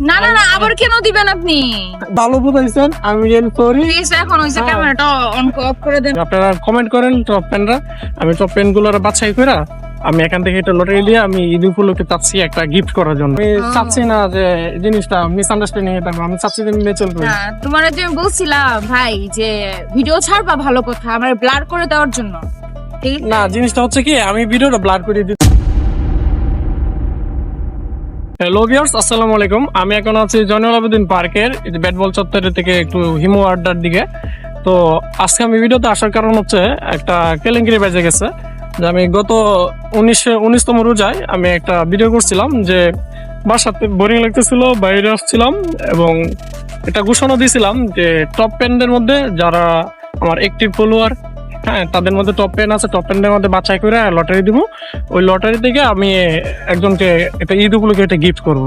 না না না আবার কেন দিবেন আপনি? ভালো বুঝাইছেন আমি রিয়েল সরি প্লিজ এখন ওই হ্যাঁ। ক্যামেরাটা অন অফ করে দেন। আপনারা কমেন্ট করেন টপ পেনরা আমি টপ পেনগুলোর বাছাই আমি এখান থেকে এটা লটারি দিয়ে আমি ঈদ উপলক্ষে চাচ্ছি একটা গিফট করার জন্য। আমি চাচ্ছি না যে জিনিসটা মিসআন্ডারস্ট্যান্ডিং এটা আমি চাচ্ছি যে হ্যাঁ তোমার যে আমি বলছিলাম ভাই যে ভিডিও ছাড়বা ভালো কথা আমার ব্লার করে দেওয়ার জন্য। না জিনিসটা হচ্ছে কি আমি ভিডিওটা ব্লার করে দিই হ্যালো ভিউয়ার্স আসসালামু আলাইকুম। আমি এখন আছি জয়নুল আবেদিন পার্কের, এই যে ব্যাট বল চত্বরের থেকে একটু হিমো আড্ডার দিকে। তো আজকে আমি ভিডিওতে আসার কারণ হচ্ছে, একটা কেলেঙ্কারি বেজে গেছে, যে আমি গত উনিশ, উনিশতম রোজায় আমি একটা ভিডিও করছিলাম, যে বাসাতে বোরিং লাগতেছিল, বাইরে আসছিলাম, এবং এটা ঘোষণা দিয়েছিলাম যে টপ পেন্ডের মধ্যে যারা আমার একটিভ ফলোয়ার হ্যাঁ তাদের মধ্যে টপ পেন আছে টপ পেনের মধ্যে বাছাই করে লটারি দিব। ওই লটারি থেকে আমি একজনকে একটা ঈদ উপলক্ষে একটা গিফট করব।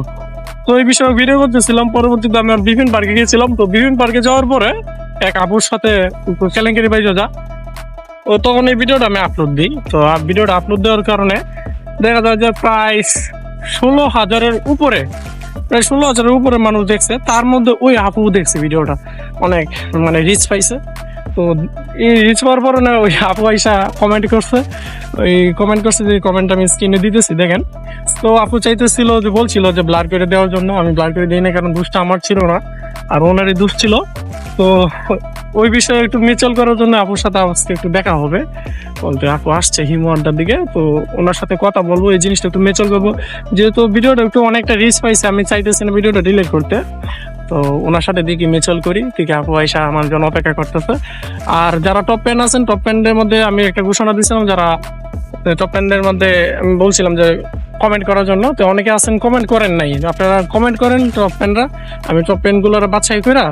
তো এই বিষয়ে ভিডিও করতেছিলাম, পরবর্তীতে আমি আর বিভিন্ন পার্কে গিয়েছিলাম তো বিভিন্ন পার্কে যাওয়ার পরে এক আপুর সাথে কেলেঙ্কারি বাই যা। ও তখন এই ভিডিওটা আমি আপলোড দিই। তো ভিডিওটা আপলোড দেওয়ার কারণে দেখা যায় যে প্রায় ষোলো হাজারের উপরে, প্রায় ষোলো হাজারের উপরে মানুষ দেখছে। তার মধ্যে ওই আপু দেখছে ভিডিওটা অনেক মানে রিচ পাইছে। তো এই পাওয়ার পরে না ওই আপু আইসা কমেন্ট করছে। ওই কমেন্ট করছে যে কমেন্ট আমি স্ক্রিনে দিতেছি, দেখেন। তো আপু চাইতেছিল যে, বলছিল যে ব্লার করে দেওয়ার জন্য। আমি ব্লার করে দিই না কারণ দুষ্টা আমার ছিল না, আর ওনারই দুষ ছিল। তো ওই বিষয়ে একটু মিচল করার জন্য আপুর সাথে আজকে একটু দেখা হবে। বলতে আপু আসছে হিমু আড্ডার দিকে, তো ওনার সাথে কথা বলব, এই জিনিসটা একটু মেচল করব। যেহেতু ভিডিওটা একটু অনেকটা রিচ পাইছে, আমি চাইতেছি না ভিডিওটা ডিলিট করতে। তো ওনার সাথে দেখি মেচল করি ঠিক আপু আইসা আমার জন্য অপেক্ষা করতেছে। আর যারা টপ পেন আছেন টপ পেনের মধ্যে আমি একটা ঘোষণা দিয়েছিলাম যারা টপ পেনের মধ্যে আমি বলছিলাম যে কমেন্ট করার জন্য, তো অনেকে আছেন কমেন্ট করেন নাই। আপনারা কমেন্ট করেন টপ পেনরা আমি টপ পেনগুলোর বাছাই করে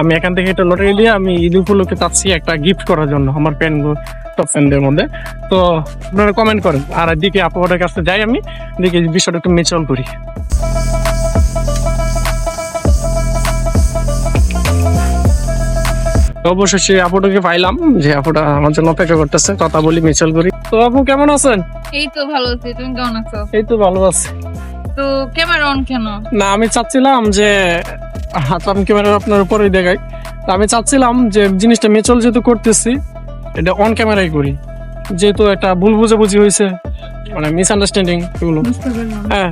আমি এখান থেকে একটা লটারি দিয়ে আমি ঈদ উপলক্ষে চাচ্ছি একটা গিফট করার জন্য আমার পেন টপ পেনদের মধ্যে। তো আপনারা কমেন্ট করেন। আর দিকে আপুদের কাছে যাই আমি এই বিষয়টা একটু মেচল করি। অবশেষে আপুটাকে পাইলাম যে আপুটা আমার জন্য অপেক্ষা করতেছে কথা বলি মিচল করি। তো আপু কেমন আছেন? এই তো ভালো আছি তুমি কেমন আছো? এই তো ভালো আছি। তো ক্যামেরা অন কেন? না আমি চাচ্ছিলাম যে হাত আমি ক্যামেরা আপনার উপরেই দেখাই। আমি চাচ্ছিলাম যে জিনিসটা মেচল যেহেতু করতেছি এটা অন ক্যামেরাই করি। যেহেতু একটা ভুল বুঝাবুঝি হয়েছে মানে মিসআন্ডারস্ট্যান্ডিং এগুলো। হ্যাঁ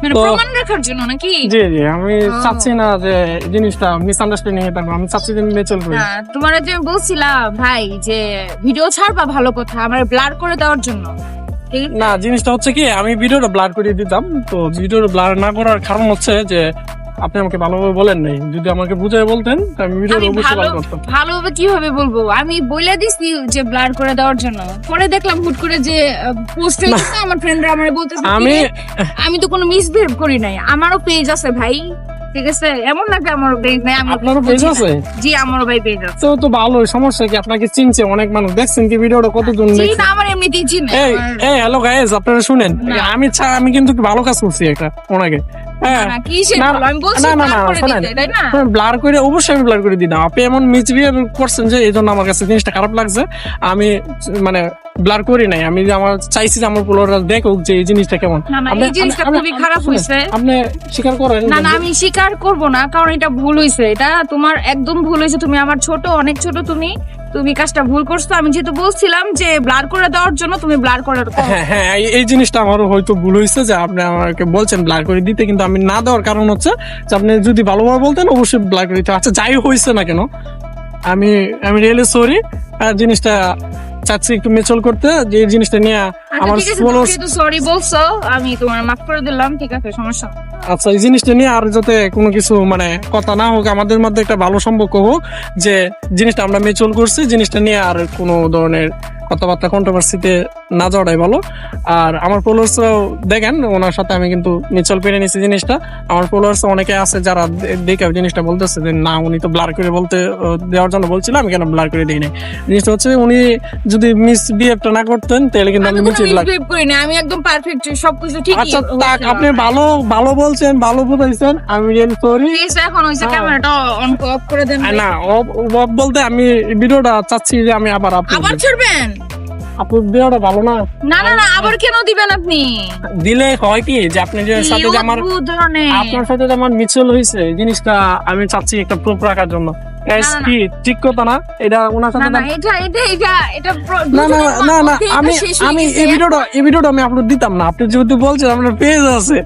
মানে প্রমাণ রাখার জন্য নাকি? জি জি আমি চাচ্ছি না যে জিনিসটা মিসআন্ডারস্ট্যান্ডিং এটা আমি চাচ্ছি যে হ্যাঁ তোমার যে বলছিলাম ভাই যে ভিডিও ছাড়বা ভালো কথা আমার ব্লার করে দেওয়ার জন্য। না জিনিসটা হচ্ছে কি আমি ভিডিওটা ব্লার করে দিতাম তো ভিডিওটা ব্লার না করার কারণ হচ্ছে যে আপনি আমাকে ভালোভাবে বলেন নাই। যদি আমাকে বুঝাই বলতেন আমি ভিডিওটা আমি অবশ্যই ভালো ভালো করতাম। ভালোভাবে কীভাবে বলব? আমি বলে দিছি যে ব্লার করে দেওয়ার জন্য। পরে দেখলাম হুট করে যে পোস্ট হয়ে গেছে আমার ফ্রেন্ডরা আমার বলতেছে আমি "কিরে, আমি তো কোনো মিসবিহেভ করি নাই। আমারও পেজ আছে ভাই ঠিক আছে? এমন না যে আমারও পেজ নাই আমি আপনারও পেজ আছে? জি আমারও ভাই পেজ আছে। তো তো ভালো সমস্যা কি? আপনাকে চিনছে অনেক মানুষ। দেখছেন কি ভিডিওটা কতজন জি দেখছে না আমার এমনিতেই চিনে এই এই হ্যালো গাইস আপনারা শুনেন? আমি আমি কিন্তু ভালো কাজ করছি একটা ওনাকে। না, না? আমি বলছি না, না, blur না, করে শোনেন। দিতে, তাই না? ব্লার করে অবশ্যই আমি ব্লার করে দিতাম আপনি এমন মিসবিহেভ করছেন যে এই জন্য আমার কাছে জিনিসটা খারাপ লাগছে। আমি মানে ব্লার করি নাই। আমি যে আমার চাইছি যে আমার পোলোরা দেখুক যে এই জিনিসটা কেমন। না না এই জিনিসটা খুবই খারাপ আপনি স্বীকার করেন না না আমি স্বীকার করব না কারণ এটা ভুল হয়েছে। এটা তোমার একদম ভুল হয়েছে। তুমি আমার ছোট অনেক ছোট তুমি। তুমি কাজটা ভুল করছ, আমি যেহেতু বলছিলাম যে ব্লার করে দেওয়ার জন্য তুমি ব্লার করে। হ্যাঁ হ্যাঁ এই- এই জিনিসটা আমারও হয়তো ভুল হয়েছে যে আপনি আমাকে বলছেন ব্লার করে দিতে, কিন্তু আমি না দেওয়ার কারণ হচ্ছে যে আপনি যদি ভালোভাবে বলতেন, অবশ্যই ব্লার করে দিতে। আচ্ছা যাই হয়েছে না কেন? আমি আমি রিয়েলি সরি জিনিসটা চাচ্ছি একটু মেচল করতে যে জিনিসটা নিয়ে আচ্ছা আমার সরি বলছো আমি তোমার মাফ করে দিলাম ঠিক আছে সমস্যা আচ্ছা এই জিনিসটা নিয়ে আর যাতে কোনো কিছু মানে কথা না হোক আমাদের মধ্যে একটা ভালো সম্পর্ক হোক যে জিনিসটা আমরা মেচল করছি জিনিসটা নিয়ে আর কোনো ধরনের কথাবার্তা কন্ট্রোভার্সিতে না যাওয়াটাই ভালো। আর আমার ফলোয়ার্সরাও দেখেন ওনার সাথে আমি কিন্তু মিচল পেরে নিয়েছি জিনিসটা। আমার ফলোয়ার্স অনেকে আছে যারা দেখে জিনিসটা বলতেছে যে না উনি তো ব্লার করে বলতে দেওয়ার জন্য বলছিলাম আমি কেন ব্লার করে দিই নাই? জিনিসটা হচ্ছে উনি যদি মিস বিহেভটা না করতেন তাহলে কিন্তু আমি মিচল ব্লার করি না আমি একদম পারফেক্ট সবকিছু ঠিক আচ্ছা তাক আপনি ভালো ভালো বলছেন ভালো বুঝাইছেন আমি রিয়েল সরি এখন হ্যাঁ। ক্যামেরাটা অন অফ করে দেন না অফ- অফ বলতে আমি ভিডিওটা চাচ্ছি যে আমি আবার আপলোড আবার ছাড়বেন? আপলোড দেওয়াটা ভালো না? না না না আবার কেন দিবেন আপনি? দিলে হয় কি যে আপনি যে সাথে যে আমার আপনার সাথে যে আমার মিছিল হয়েছে জিনিসটা আমি চাচ্ছি একটা প্রুফ রাখার জন্য। Guys, না, না। কি ঠিক কথা না? এটা ওনার সাথে না এটা এটা এটা এটা না না না না আমি আমি এই ভিডিওটা এই ভিডিওটা আমি আপলোড দিতাম না। আপনি যেহেতু বলছেন আপনার পেজ আছে।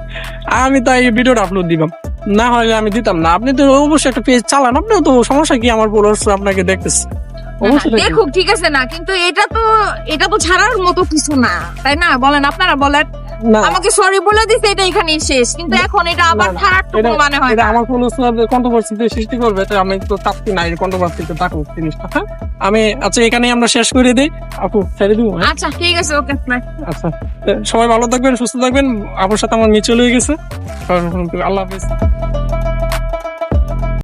আমি তাই এই ভিডিওটা আপলোড দিলাম। না হয় আমি দিতাম না। আপনি তো অবশ্যই একটা পেজ চালান। আপনিও তো সমস্যা কি? আমার বলার আপনাকে দেখতেছে। দেখবেন। দেখুক ঠিক আছে না কিন্তু এটা তো এটা তো ছাড়ার মতো কিছু না তাই না? বলেন আপনারা বলেন। আমাকে সরি বলে দিছে এটা এখানেই শেষ। কিন্তু এখন এটা আবার ছাড়ার তো কোনো মানে হয় এটা আমার কোনো কন্ট্রোভার্সিতে সৃষ্টি করবে আমি তো চাচ্ছি না এই কন্ট্রোভার্সিতে থাকুক জিনিসটা হ্যাঁ? আমি আচ্ছা এখানেই আমরা শেষ করে দিই। আপু ছেড়ে দিব হ্যাঁ? আচ্ছা ঠিক আছে ওকে আচ্ছা সবাই ভালো থাকবেন সুস্থ থাকবেন। আপুর সাথে আমার মিচল হয়ে গেছে। আল্লাহ হাফিজ।